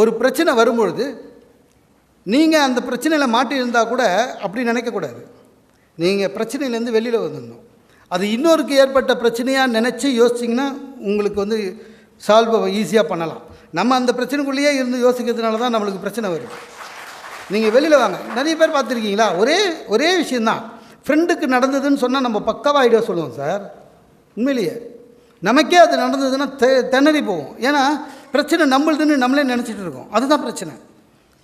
ஒரு பிரச்சனை வரும்பொழுது நீங்கள் அந்த பிரச்சனையில் மாட்டியிருந்தால் கூட அப்படி நினைக்கக்கூடாது. நீங்கள் பிரச்சனையிலேருந்து வெளியில் வந்துடணும். அது இன்னொருக்கு ஏற்பட்ட பிரச்சனையாக நினச்சி யோசிச்சிங்கன்னா உங்களுக்கு வந்து சால்வ் ஈஸியாக பண்ணலாம். நம்ம அந்த பிரச்சனைக்குள்ளேயே இருந்து யோசிக்கிறதுனால தான் நம்மளுக்கு பிரச்சனை வரும் நீங்கள் வெளியில் வாங்க. நிறைய பேர் பார்த்துருக்கீங்களா? ஒரே ஒரே விஷயந்தான். ஃப்ரெண்டுக்கு நடந்ததுன்னு சொன்னால் நம்ம பக்காவாக ஐடியா சொல்லுவோம் சார். உண்மையிலேயே. நமக்கே அது நடந்ததுன்னா தெ திணறி போவோம். ஏன்னா பிரச்சனை நம்மளுதுன்னு நம்மளே நினச்சிட்டு இருக்கோம். அதுதான் பிரச்சனை.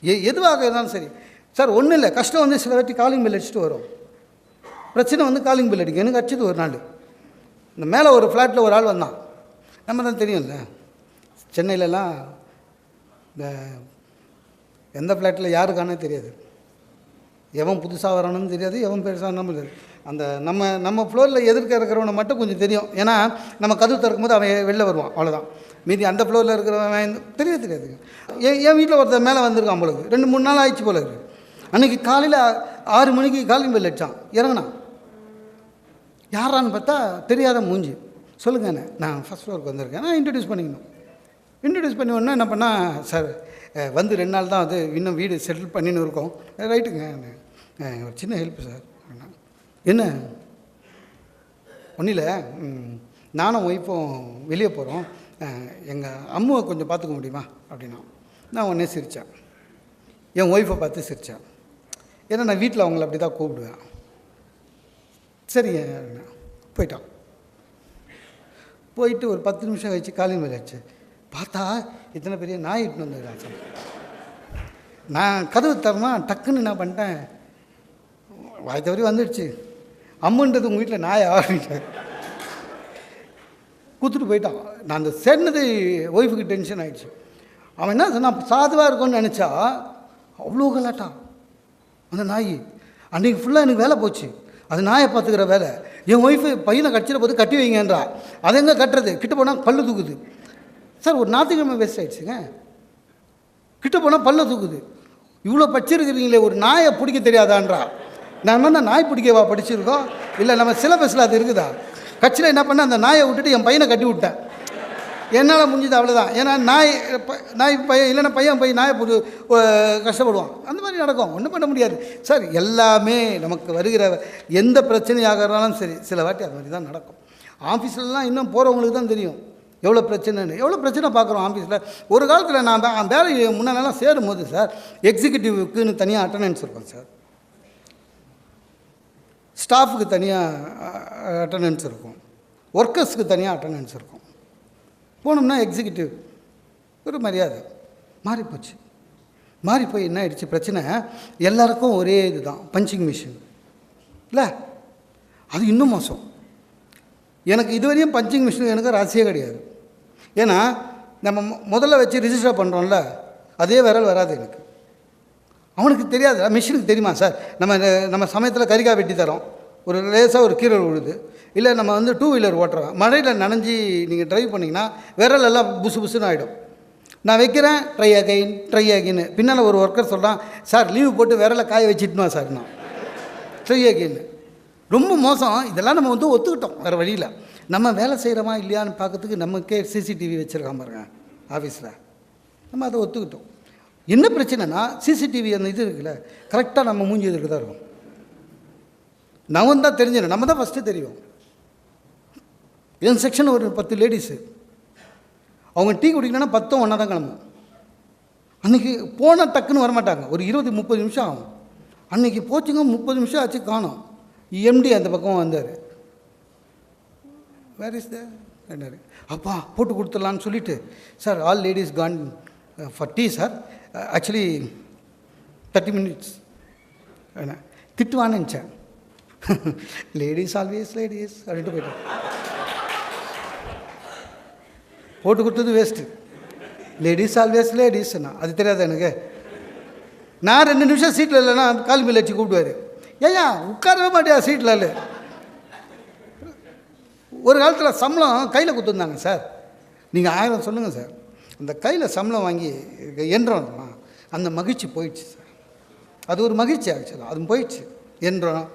எ எதுவாக இருந்தாலும் சரி. சார் ஒன்றும் இல்லை. கஷ்டம் வந்து சில வாட்டி காலிங் பில் அடிச்சுட்டு வரும். பிரச்சனை வந்து காலிங் பில் அடிக்கும். எனக்கு அடிச்சது ஒரு நாள். இந்த மேலே ஒரு ஃப்ளாட்டில் ஒரு ஆள் வந்தான். நம்ம தான் தெரியும்ல. சென்னையிலலாம் இந்த எந்த ஃப்ளாட்டில் யாருக்கானே தெரியாது. எவன் புதுசாக வரானுன்னு தெரியாது. எவன் பெருசாக நம்ம தெரியாது. அந்த நம்ம நம்ம ஃப்ளோரில் எதிர்க்க இருக்கிறவனை மட்டும் கொஞ்சம் தெரியும். ஏன்னா நம்ம கதவு திறக்கும் போது அவன் வெளில வருவான். அவ்வளோதான் மீதி அந்த ஃப்ளோரில் இருக்கிறவன் தெரியவே தெரியாதுங்க என் என் வீட்டில் ஒருத்தர் மேலே வந்திருக்கான் போல ரெண்டு மூணு நாள் ஆயிடுச்சு போல இருக்கு. அன்றைக்கி காலையில் ஆறு மணிக்கு காலிங் பெல் அடித்தான் இறங்கினான். யாரான்னு பார்த்தா தெரியாத மூஞ்சி. சொல்லுங்கண்ணே நான் ஃபஸ்ட் ஃப்ளோருக்கு வந்திருக்கேன். நான் இன்ட்ரடியூஸ் பண்ணிக்கணும். இன்ட்ரடியூஸ் பண்ணி உடனே என்ன பண்ணால் சார் வந்து ரெண்டு நாள் தான் அது இன்னும் வீடு செட்டில் பண்ணின்னு இருக்கோம். ரைட்டுங்க ஒரு சின்ன ஹெல்ப் சார் என்ன? ஒன்றும் இல்லை. நானும் ஒய்ஃபும் வெளியே போகிறோம் எங்கள் அம்முவை கொஞ்சம் பார்த்துக்க முடியுமா? அப்படின்னா நான் உடனே சிரித்தேன் என் ஒய்ஃபை பார்த்து சிரித்தேன் ஏன்னா நான் வீட்டில் அவங்கள அப்படி தான் கூப்பிடுவேன் சரிங்க போயிட்டான். போயிட்டு ஒரு பத்து நிமிஷம் கழிச்சு காலையில் மேலே ஆச்சு பார்த்தா இத்தனை பெரிய நாய் இட்டுன்னு வந்துடுறாச்சு சார் நான் கதவு தரமா டக்குன்னு என்ன பண்ணிட்டேன்? வாய் தவறி வந்துடுச்சு. அம்முன்றது உங்கள் வீட்டில் நாயா? அப்படின்ட்டு கூத்துட்டு போயிட்டான். நான் அந்த சென்னது ஒய்ஃபுக்கு டென்ஷன் ஆகிடுச்சு அவன் என்ன சொன்னான்? சாதுவாக இருக்கும்னு நினச்சா? அவ்வளோ கலாட்டான். அந்த நாய் அன்றைக்கி ஃபுல்லாக எனக்கு வேலை போச்சு. அது நாயை பார்த்துக்கிற வேலை. என் ஒய்ஃபு பையனை கட்சியில் போது கட்டி வைங்கன்றா. அதை எங்கே கட்டுறது? கிட்ட போனால் பல்லு தூக்குது. சார் ஒரு ஞாயிற்றுக்கிழமை வேஸ்ட் ஆகிடுச்சுங்க கிட்ட போனால் பல்ல தூக்குது. இவ்வளோ பச்சிருக்கிறீங்களே ஒரு நாயை பிடிக்க தெரியாதான்றா? நான் என்ன நாய் பிடிக்கவா படிச்சிருக்கோம்? இல்லை நம்ம சிலபஸில் அது இருக்குதா? கட்சியில் என்ன பண்ண அந்த நாயை விட்டுட்டு என் பையனை கட்டி விட்டேன். என்னால் முடிஞ்சது அவ்வளோதான் ஏன்னா நாய் ப- நாய் பையன் இல்லைன்னா பையன் பையன் நாயை போட்டு கஷ்டப்படுவான். அந்த மாதிரி நடக்கும். ஒன்றும் பண்ண முடியாது. சார் எல்லாமே நமக்கு வருகிற எந்த பிரச்சனையாக இருந்தாலும் சரி சில வாட்டி அது மாதிரி தான் நடக்கும். ஆஃபீஸ்லலாம் இன்னும் போகிறவங்களுக்கு தான் தெரியும். எவ்வளோ பிரச்சனைன்னு. எவ்வளோ பிரச்சனை பார்க்குறோம் ஆஃபீஸில் ஒரு காலத்தில் நான் அந்த வேலை முன்னாலலாம் சேரும்போது சார் எக்ஸிக்யூட்டிவ்க்குன்னு தனியாக அட்டண்டன்ஸ் இருக்கும் சார். ஸ்டாஃபுக்கு தனியாக அட்டண்டன்ஸ் இருக்கும். ஒர்க்கர்ஸ்க்கு தனியாக அட்டண்டன்ஸ் இருக்கும். போனோம்னா எக்ஸிக்யூட்டிவ் ஒரு மரியாதை. மாறிப்போச்சு மாறி போய் என்ன ஆயிடுச்சு? பிரச்சனை எல்லாருக்கும் ஒரே இதுதான் பஞ்சிங் மிஷின் இல்லை? அது இன்னும் மோசம். எனக்கு இதுவரையும் பஞ்சிங் மிஷின் எனக்கு ராசியே கிடையாது. ஏன்னா நம்ம முதல்ல வச்சு ரிஜிஸ்டர் பண்ணுறோம்ல அதே விரல் வராது எனக்கு. அவனுக்கு தெரியாது. மிஷினுக்கு தெரியுமா சார்? நம்ம நம்ம சமயத்தில் கறிக்காய் வெட்டி தரோம். ஒரு லேசாக ஒரு கீரல் விழுது. இல்லை நம்ம வந்து டூ வீலர் ஓட்டுறோம். மழையில் நனைஞ்சி நீங்கள் ட்ரைவ் பண்ணிங்கன்னா விரல் எல்லாம் புசு புசுன்னு ஆகிடும் நான் வைக்கிறேன் ட்ரை அகைன் ட்ரை அகைன்னு பின்னால் ஒரு ஒர்க்கர் சொல்கிறான் சார் லீவு போட்டு விரலை காய வச்சுட்டுமா சார். நான் ட்ரை அகைன் ரொம்ப மோசம். இதெல்லாம் நம்ம வந்து ஒத்துக்கிட்டோம் வேறு வழியில். நம்ம வேலை செய்கிறோமா இல்லையான்னு பார்க்கறதுக்கு நமக்கே சிசிடிவி வச்சுருக்காம பாருங்க ஆஃபீஸில் நம்ம அதை ஒத்துக்கிட்டோம். என்ன பிரச்சனைனா சிசிடிவி அந்த இது இருக்குல்ல கரெக்டாக நம்ம மூஞ்சி எதிர்க்கு தான் இருக்கும். நம்ம தான் தெரிஞ்சிடும் நம்ம தான் ஃபஸ்ட்டு தெரியும். என் செக்ஷன் ஒரு பத்து லேடிஸு அவங்க டீ குடிக்கணும்னா பத்தும் ஒன்றா தான் கிளம்பும். அன்றைக்கி போனால் டக்குன்னு வரமாட்டாங்க. ஒரு இருபது முப்பது நிமிஷம் ஆகும். அன்றைக்கி போச்சுங்க முப்பது நிமிஷம் ஆச்சு காணும். எம்டி அந்த பக்கம் வந்தார். வேர் இஸ் தேர் அப்பா போட்டு கொடுத்துடலான்னு சொல்லிட்டு sir all ladies gone for tea sir actually thirty minutes என்ன திட்டுவான்னு நினச்சேன் லேடிஸ் ஆல்வேஸ் லேடிஸ் அப்படின்ட்டு போயிட்டேன் போட்டு கொடுத்தது வேஸ்ட்டு லேடிஸ் ஆல்வேஸ் லேடிஸ்ண்ணா அது தெரியாது எனக்கு நான் ரெண்டு நிமிஷம் சீட்டில் இல்லைன்னா கால் மீல் வச்சு கூப்பிடுவார் ஏயா உட்காரவே மாட்டியா சீட்டில் இல்லை ஒரு காலத்தில் சம்பளம் கையில் கொடுத்துருந்தாங்க சார். நீங்கள் ஆயிரம் சொல்லுங்கள் சார். அந்த கையில் சம்பளம் வாங்கி என்றோம்மா அந்த மகிழ்ச்சி போயிடுச்சு சார். அது ஒரு மகிழ்ச்சி ஆக்சுவலாக அது போயிடுச்சு. என்றோம்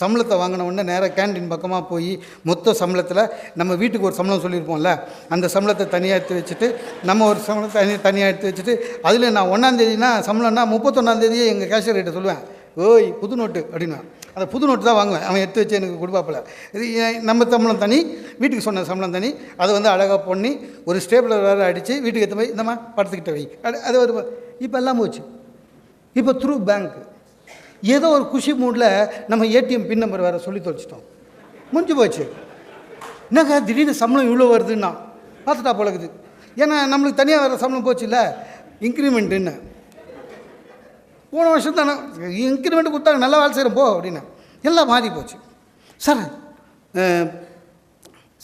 சம்பளத்தை வாங்கின உடனே நேராக கேண்டீன் பக்கமாக போய் மொத்த சம்பளத்தில் நம்ம வீட்டுக்கு ஒரு சம்பளம் சொல்லியிருப்போம்ல அந்த சம்பளத்தை தனியாக எடுத்து வச்சுட்டு நம்ம ஒரு சம்பளத்தை தனி தனியாக எடுத்து வச்சுட்டு அதில் நான் ஒன்றாந்தேதினா சம்பளம்னா முப்பத்தொன்னாந்தேதியே எங்கள் கேஷியர் கிட்ட சொல்லுவேன். ஓய் புது நோட்டு அப்படின்னா. அந்த புது நோட்டு தான் வாங்குவேன். அவன் எடுத்து வச்சு எனக்கு கொடுப்பாப்புல. இது நம்ம சம்பளம் தனி வீட்டுக்கு சொன்ன சம்பளம் தனி. அதை வந்து அழகாக பண்ணி ஒரு ஸ்டேபிளர் வேறு அடித்து வீட்டுக்கு எடுத்து போய் இந்தம்மா படத்துக்கிட்ட வை. அது ஒரு இப்போ எல்லாம் போச்சு. இப்போ த்ரூ பேங்க் ஏதோ ஒரு குஷி மூடில் நம்ம ஏடிஎம் பின் நம்பர் வேறு சொல்லி தொலைச்சிட்டோம். முடிஞ்சு போச்சு. என்னங்க திடீர்னு சம்பளம் இவ்வளோ வருதுன்னா? பார்த்துட்டா பழகுது ஏன்னா நம்மளுக்கு தனியாக வேறு சம்பளம் போச்சுல்ல? இன்க்ரிமெண்ட்டுன்னு போன வருஷம் தானே இன்க்ரிமெண்ட் கொடுத்தாங்க நல்லா வேலை செய்கிறோம் போ அப்படின்னு. எல்லாம் மாறி போச்சு. சார்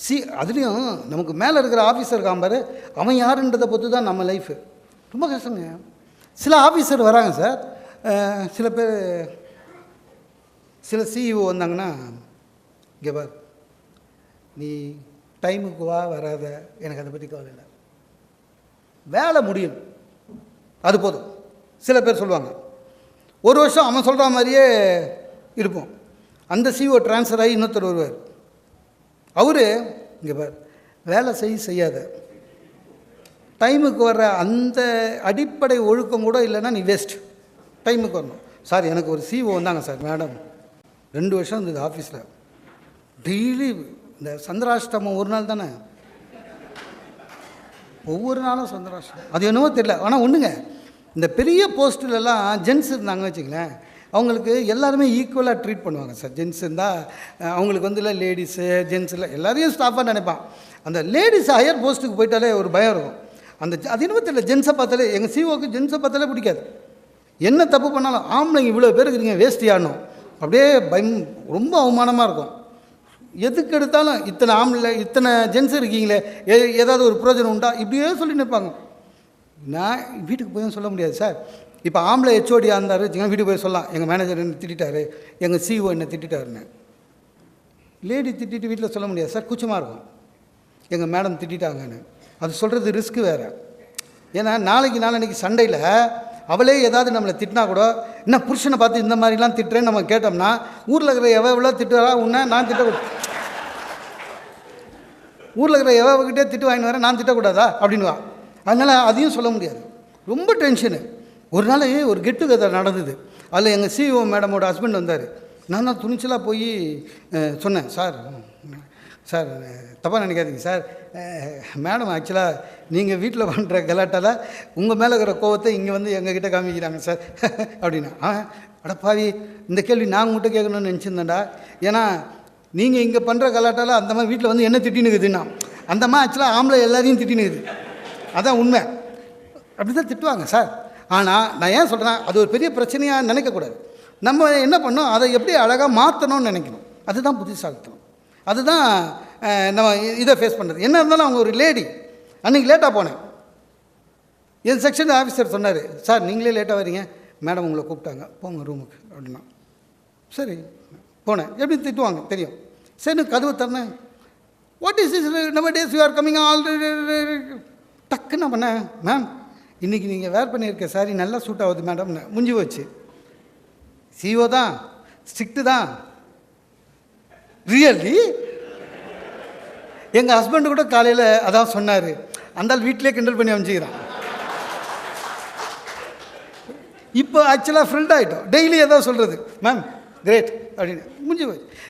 சி அதுலேயும் நமக்கு மேலே இருக்கிற ஆஃபீஸர் காம்பார் அவன் யாருன்றதை பொறுத்து தான் நம்ம லைஃபு ரொம்ப கஷ்டங்க. சில ஆஃபீஸர் வராங்க சார். சில பேர் சில சிஇஓ வந்தாங்கன்னா இங்கே பார் நீ டைமுக்கு வா வராத எனக்கு அதை பற்றி கவலை இல்லை. வேலை முடியும். அது போதும். சில பேர் சொல்லுவாங்க. ஒரு வருஷம் அவன் சொல்கிற மாதிரியே இருப்போம். அந்த சிஓ ட்ரான்ஸ்ஃபர் ஆகி இன்னொருத்தர் வருவார். அவர் இங்கே பார் வேலை செய் செய்யாத. டைமுக்கு வர்ற அந்த அடிப்படை ஒழுக்கம் கூட இல்லைன்னா நீ வேஸ்ட் டைமுக்கு வரணும். சார் எனக்கு ஒரு சிஓ வந்தாங்க சார் மேடம். ரெண்டு வருஷம் இருந்தது ஆஃபீஸில் டெய்லி இந்த சந்திராஷ்டமம் ஒரு நாள் தானே? ஒவ்வொரு நாளும் சந்திராஷ்டமம். அது என்னவோ தெரியல. ஆனால் ஒன்றுங்க இந்த பெரிய போஸ்ட்டுலலாம் ஜென்ஸ் இருந்தாங்க வச்சுங்களேன் அவங்களுக்கு எல்லாருமே ஈக்குவலாக ட்ரீட் பண்ணுவாங்க சார். ஜென்ஸ் இருந்தால் அவங்களுக்கு வந்து இல்லை லேடிஸு ஜென்ஸ் இல்லை எல்லாரையும் ஸ்டாஃபாக நினைப்பான். அந்த லேடிஸ் ஹையர் போஸ்ட்டுக்கு போயிட்டாலே ஒரு பயம் இருக்கும். அந்த அது என்னவோ தெரியல. ஜென்ஸை பார்த்தாலே எங்கள் சிஓக்கு ஜென்ஸை பார்த்தாலே பிடிக்காது. என்ன தப்பு பண்ணாலும் ஆம்பளைங்க இவ்வளோ பேர் இருக்கிறீங்க வேஸ்ட் ஆடணும் அப்படியே பயம் ரொம்ப அவமானமாக இருக்கும். எதுக்கு எடுத்தாலும் இத்தனை ஆம்பளை இத்தனை ஜென்ஸ் இருக்கீங்களே ஏ ஏதாவது ஒரு பிரயோஜனம் உண்டா? இப்படியே சொல்லி நிற்பாங்க நான் வீட்டுக்கு போய் சொல்ல முடியாது சார். இப்போ ஆம்பளை ஹெச்ஓடியாக இருந்தார் வச்சுக்கோங்க வீட்டுக்கு போய் சொல்லலாம். எங்கள் மேனேஜர் என்ன திட்டாரு எங்கள் சிஓ என்ன திட்டாருன்னு லேடி திட்டிட்டு வீட்டில் சொல்ல முடியாது சார். கூச்சமாக இருக்கும். எங்கள் மேடம் திட்டாங்கன்னு அது சொல்கிறது ரிஸ்க்கு வேறு. ஏன்னா நாளைக்கு நாளன்னைக்கு சண்டையில் அவளே ஏதாவது நம்மளை திட்டினா கூட என்ன புருஷனை பார்த்து இந்த மாதிரிலாம் திட்டுறேன்னு நம்ம கேட்டோம்னா ஊரில் இருக்கிற எவ எவ்வளோ திட்டுறா உன்னை நான் திட்டக்கூடாது ஊரில் இருக்கிற எவகிட்டே திட்டு வாங்கிட்டு வரேன் நான் திட்டக்கூடாதா? அப்படின்வா அதனால் அதையும் சொல்ல முடியாது. ரொம்ப டென்ஷனு ஒரு நாள் ஒரு கெட் டுகெதர் நடந்தது. அதில் எங்கள் சிஇஓ மேடமோட ஹஸ்பண்ட் வந்தார். நான் தான் துணிச்சலாக போய் சொன்னேன் சார் சார் தப்பாக நினைக்காதீங்க சார். மேடம் ஆக்சுவலாக நீங்கள் வீட்டில் பண்ணுற கலாட்டால் உங்கள் மேலே இருக்கிற கோவத்தை இங்கே வந்து எங்ககிட்ட காமிக்கிறாங்க சார். அப்படின்னா ஆ அடப்பாவி இந்த கேள்வி நான் உங்கள்கிட்ட கேட்கணும்னு நினச்சிருந்தேன்டா. ஏன்னா நீங்கள் இங்கே பண்ணுற கலாட்டால் அந்த மாதிரி வீட்டில் வந்து என்ன திட்டினுக்குதுன்னா அந்த மாதிரி ஆக்சுவலாக ஆம்பளை எல்லாரையும் திட்டினுக்குது. அதான் உண்மை. அப்படி தான் திட்டுவாங்க சார். ஆனால் நான் ஏன் சொல்கிறேன் அது ஒரு பெரிய பிரச்சனையாக நினைக்கக்கூடாது. நம்ம என்ன பண்ணோம் அதை எப்படி அழகாக மாற்றணும்னு நினைக்கணும். அதுதான் புத்திசாலித்தனம். அதுதான் நம்ம இதை ஃபேஸ் பண்ணுறது என்ன இருந்தாலும் அவங்க ஒரு லேடி அன்றைக்கி லேட்டாக போனேன். என் செக்ஷன் ஆஃபீஸர் சொன்னார் சார் நீங்களே லேட்டாக வரீங்க மேடம் உங்களை கூப்பிட்டாங்க. போங்க ரூமுக்கு அப்படின்னா. சரி. போனேன். எப்படி திட்டுவாங்க? தெரியும். சரி கதவு திறந்தேன். வாட் இஸ் இஸ் நம்ம days you are coming already டக்குன்னு பண்ணேன். மேம் இன்றைக்கி நீங்கள் வேர் பண்ணியிருக்க சாரி நல்லா சூட் ஆகுது மேடம்னு முடிஞ்சு போச்சு. சிஓ தான். ஸ்ட்ரிக்ட்டு தான். ரியல்லி எங்கள் ஹஸ்பண்டு கூட காலையில் அதான் சொன்னார். அந்தால் வீட்டிலே கிண்டல் பண்ணி அமைச்சிக்கிறான் இப்போ ஆக்சுவலாக ஃப்ரெண்ட் ஆகிட்டோம் டெய்லி எதாவது சொல்கிறது மேம் கிரேட் அப்படின்னு. முடிஞ்சு போச்சு.